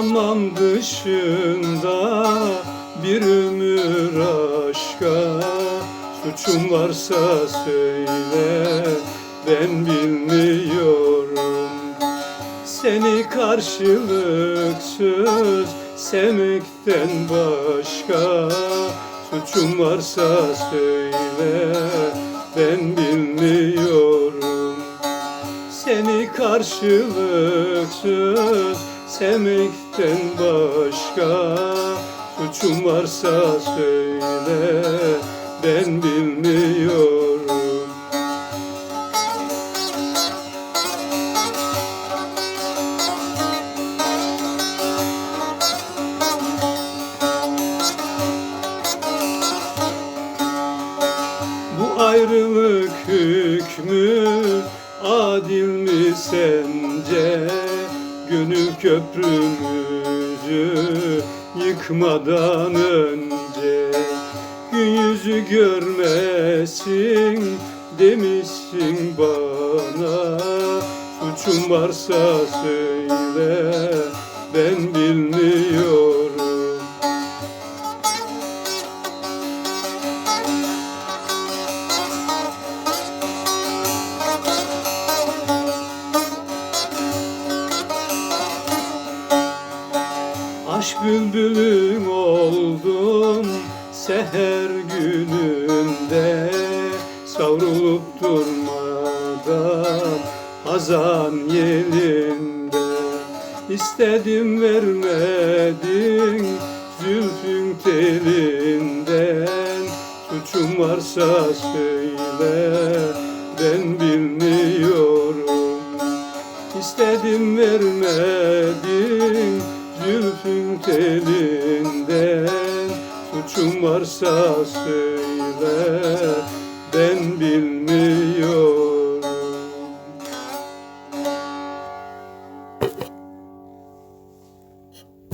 karşında bir ömür aşka. Suçum varsa söyle ben bilmiyorum. Seni karşılıksız sevmekten başka. Suçum varsa söyle ben bilmiyorum karşılıksız sevmekten başka Suçum varsa söyle ben bilmiyorum. Bu ayrılık hükmü adil mi sence? Gönül köprümüzü yıkmadan önce. Gün yüzü görmesin demişsin bana. Suçum varsa söyle ben bilmiyorum Aşk bülbülüm oldum seher gününde. Savrulup durmadan hazan yelinde. İstedim vermedin zülfün telinden. Suçum varsa söyle ben bilmiyorum. İstedim vermedin zülfün telinden Suçum varsa söyle